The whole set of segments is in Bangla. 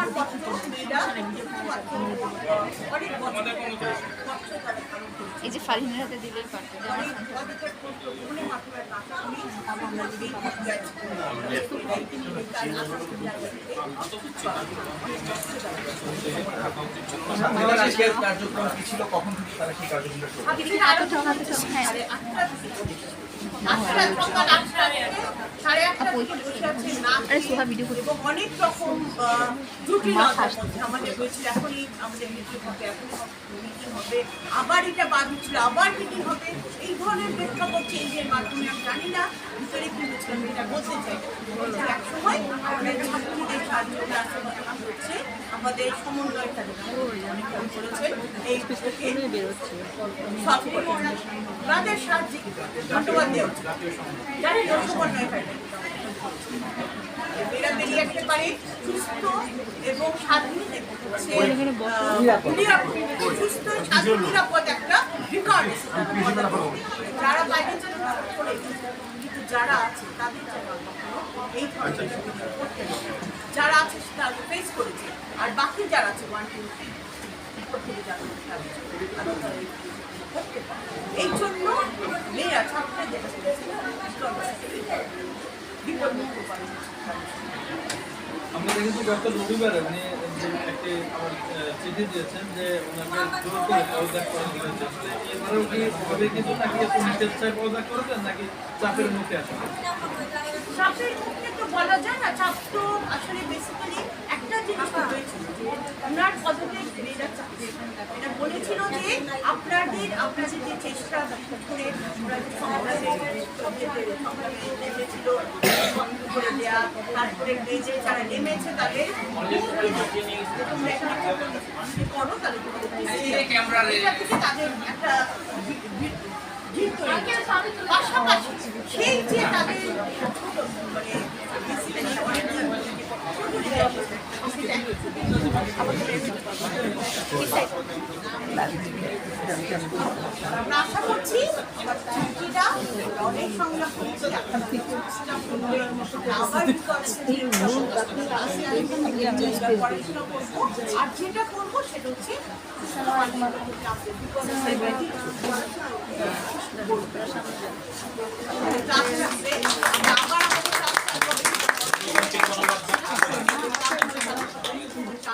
আমার এই যে ফারহিনের হাতে দিলেই পারতো মনে কার্যক্রম কি ছিল কখন থেকে তারা সেই কার্যক্রম আরে সোহা ভিডিও করে অনেক রকম আমাদের হয়েছিল এখনই আমাদের মিটিং হবে এখনই মিটিং হবে আবার এটা বাদ ছিল আবার মিটিং হবে এই ধরনের প্রেক্ষাপট চেঞ্জের মাধ্যমে আমি জানি না ভিতরে কি হয়েছিল এটা বলতে চাই এক সময় আমাদের ছাত্রীদের আন্দোলন হচ্ছে আমাদের সমন্বয় করেছেন এই তাদের সাহায্যে ধন্যবাদ দেওয়া। জানেন ওর সমন্বয় হয় না। এরা বেরিয়ে আসতে পারে সুস্থ এবং স্বাধীন এবং হচ্ছে, আহ, নিরাপদ। সুস্থ স্বাধীন নিরাপদ একটা রেকর্ড যারা বাইরে চলে করে কিন্তু যারা আছে তাদের এই হয়। যারা আছে তারা ফেস করেছে আর বাকি যারা আছে ওয়ান টু এই জন্য মেয়েরা ছাত্ররা যেটা করেছে বিপদমুক্ত করে আমরা দেখেছি গত রবিবারে উনি একটি আমার চিঠি দিয়েছেন যে ওনাকে জোর পদত্যাগ করা হয়েছে এবারেও কি হবে কিছু নাকি উনি স্বেচ্ছায় পদত্যাগ করেছেন নাকি চাপের মুখে যায় না চাপ তো আপনাদের আপনাদের যে চেষ্টা করে যে সংগ্রামে সংগ্রামে সংগ্রামে নেমেছিল বন্ধ করে দেয়া তারপরে যারা নেমেছে তাদের তোমরা এখানে করো তাহলে তাদের একটা। পাশাপাশি সেই যে তাদের ছোট মানে basically অনেক আমরা আশা করছি অনেক সংগ্রাম করব আর যেটা করব সেটা হচ্ছে রাখবে আবার আমাদের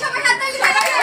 সবাই হাত